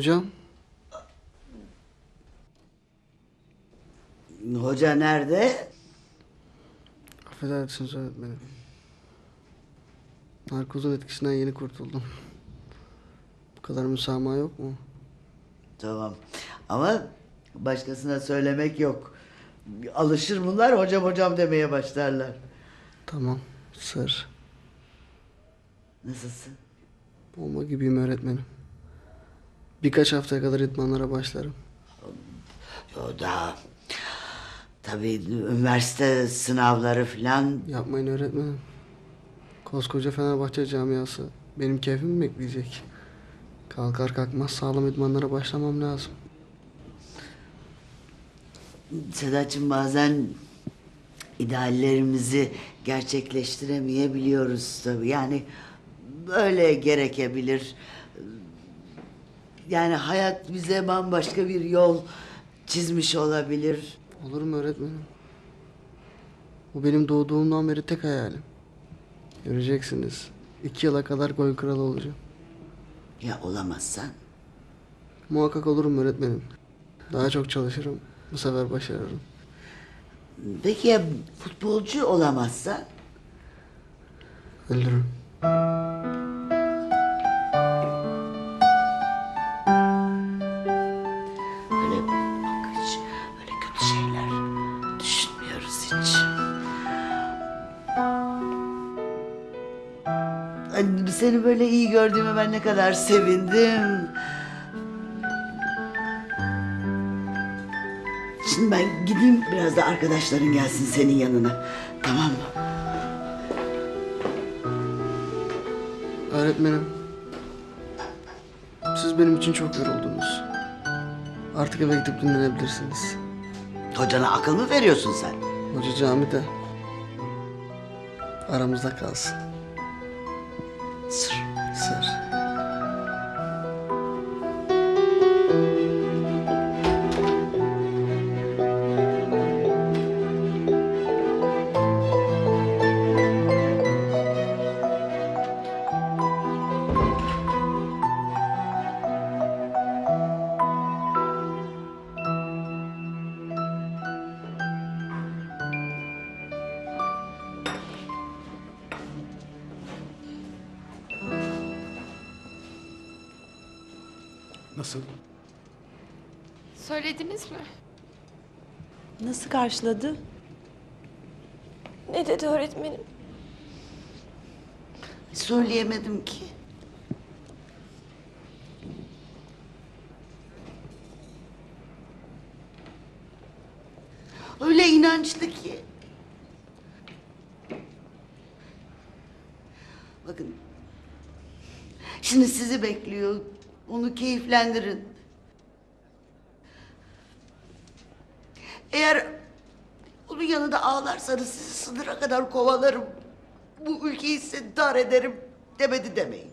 Hocam, Hoca nerede? affedersiniz öğretmenim. Narkozun etkisinden yeni kurtuldum. Bu kadar müsamaha yok mu? Tamam. Ama başkasına söylemek yok. Alışır bunlar hocam hocam demeye başlarlar. Tamam, sır. Nasılsın? Bomba gibiyim öğretmenim. Birkaç haftaya kadar idmanlara başlarım. O da tabii üniversite sınavları falan Yapmayın öğretmenim. Koskoca Fenerbahçe camiası benim keyfimi mi bekleyecek? Kalkar kalkmaz sağlam idmanlara başlamam lazım. Sedat'cığım bazen ideallerimizi gerçekleştiremeyebiliyoruz tabii. Yani böyle gerekebilir. Yani hayat bize bambaşka bir yol çizmiş olabilir. Olur mu öğretmenim? Bu benim doğduğumdan beri tek hayalim. Göreceksiniz. İki yıla kadar gol kralı olacağım. Ya olamazsan? Muhakkak olurum öğretmenim. Daha çok çalışırım. Bu sefer başarırım. Peki ya futbolcu olamazsan? Ölürüm. Seni böyle iyi gördüğüme ben ne kadar sevindim. Şimdi ben gideyim biraz da arkadaşların gelsin senin yanına. Tamam mı? Öğretmenim. Siz benim için çok yoruldunuz. Artık eve gidip dinlenebilirsiniz. Hocana akıl mı veriyorsun sen? Hoca camide. Aramızda kalsın. Sır. Sır. Nasıl? Söylediniz mi? Nasıl karşıladı? Ne dedi öğretmenim? Söyleyemedim ki. Öyle inançlı ki. Bakın. Şimdi sizi bekliyor. Onu keyiflendirin. Eğer onun yanında ağlarsanız sizi sınıra kadar kovalarım. Bu ülkeyi size dar ederim demedi demeyin.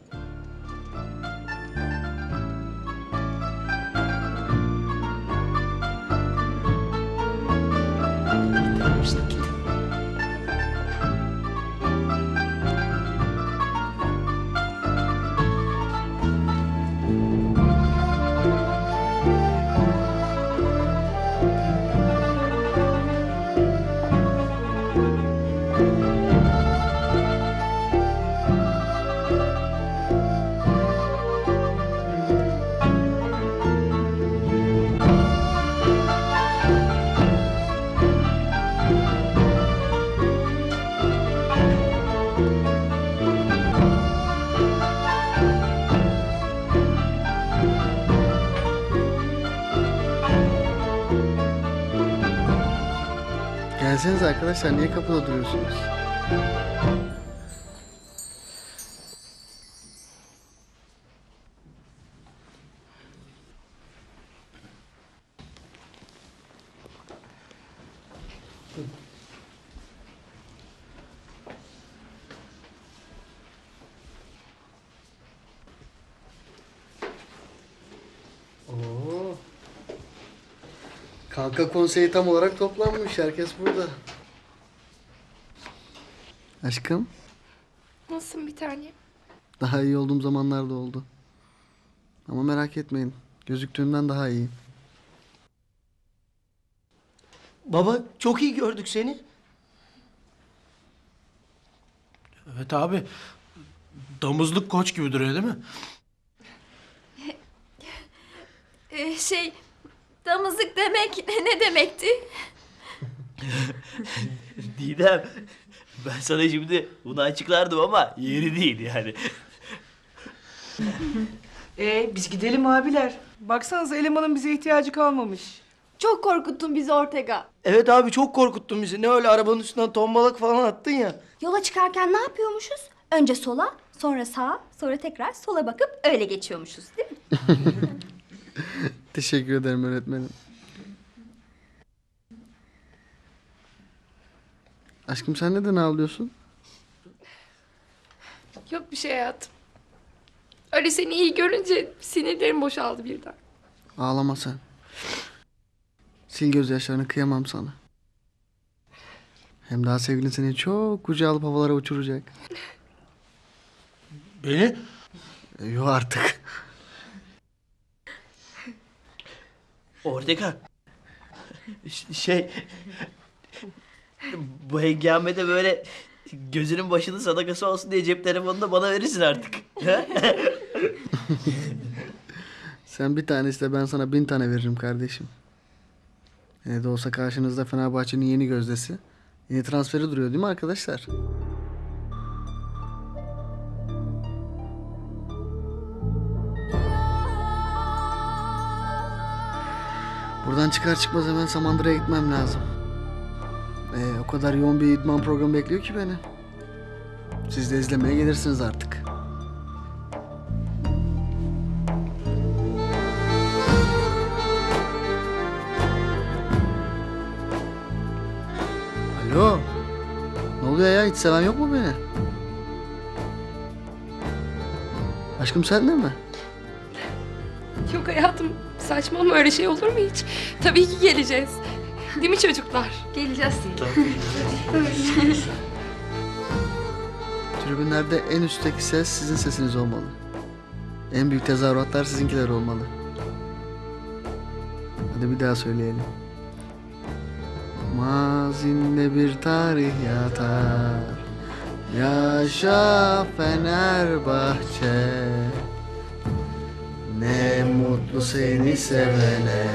Gelseniz arkadaşlar niye kapıda duruyorsunuz? Kanka konseyi tam olarak toplanmış. Herkes burada. Aşkım, Nasılsın bir tane? daha iyi olduğum zamanlarda oldu. Ama merak etmeyin. Gözüktüğünden daha iyi. Baba çok iyi gördük seni. Evet abi. Damızlık koç gibi duruyor değil mi? Ee, şey, damızlık demek ne demekti? Didem ben sana şimdi bunu açıklardım ama yeri değil yani. Ee, biz gidelim abiler. Baksanıza elemanın bize ihtiyacı kalmamış. Çok korkuttun bizi Ortega. Evet abi çok korkuttun bizi. Ne öyle arabanın üstünden tombalak falan attın ya. Yola çıkarken ne yapıyormuşuz? Önce sola, sonra sağa, sonra tekrar sola bakıp öyle geçiyormuşuz değil mi? Teşekkür ederim öğretmenim. Aşkım sen neden ağlıyorsun? Yok bir şey hayatım. Öyle seni iyi görünce sinirlerim boşaldı birden. Ağlama sen. Sil gözyaşlarını kıyamam sana. Hem daha sevgilin seni çok kucağa alıp havalara uçuracak. Beni? E, Yok artık. Ortega. Ş- şey... Bu hengamede böyle gözünün başının sadakası olsun diye cep telefonunu da bana verirsin artık. Sen bir tane iste ben sana bin tane veririm kardeşim. Ne de olsa karşınızda Fenerbahçe'nin yeni gözdesi. Yeni transferi duruyor değil mi arkadaşlar? Buradan çıkar çıkmaz hemen Samandıra'ya gitmem lazım. Ee, o kadar yoğun bir idman programı bekliyor ki beni. Siz de izlemeye gelirsiniz artık. Alo. Ne oluyor ya? Hiç seven yok mu beni? Aşkım sen de mi? Yok hayatım saçmalama öyle şey olur mu hiç? Tabii ki geleceğiz. Değil mi çocuklar? Geleceğiz. Tribünlerde en üstteki ses sizin sesiniz olmalı. En büyük tezahüratlar sizinkiler olmalı. Hadi bir daha söyleyelim. Mazinde bir tarih yatar. Yaşa Fenerbahçe mutlu seni sevene.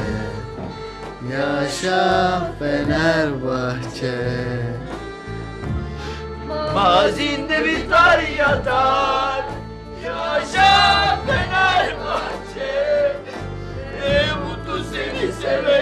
Yaşa Fenerbahçe. Mazinde biter yatar. Yaşa Fenerbahçe. Ne mutlu seni sevene.